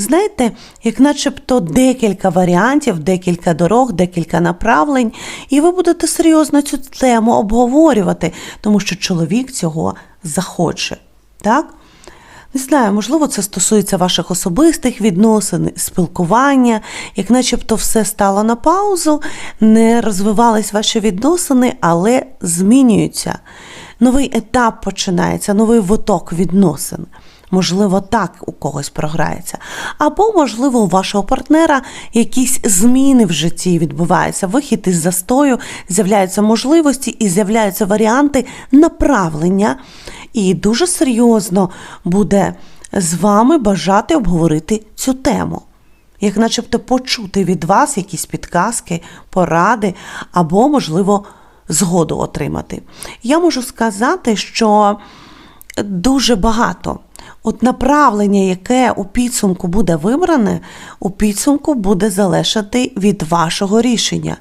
знаєте, як начебто декілька варіантів, декілька дорог, декілька направлень, і ви будете серйозно цю тему обговорювати, тому що чоловік цього захоче. Так? Не знаю, можливо, це стосується ваших особистих відносин, спілкування, як начебто все стало на паузу, не розвивались ваші відносини, але змінюються. Новий етап починається, новий виток відносин. Можливо, так у когось програється. Або, можливо, у вашого партнера якісь зміни в житті відбуваються, вихід із застою, з'являються можливості і з'являються варіанти направлення. І дуже серйозно буде з вами бажати обговорити цю тему. Як начебто почути від вас якісь підказки, поради або, можливо, згоду отримати. Я можу сказати, що дуже багато. От направлення, яке у підсумку буде вибране, у підсумку буде залежати від вашого рішення.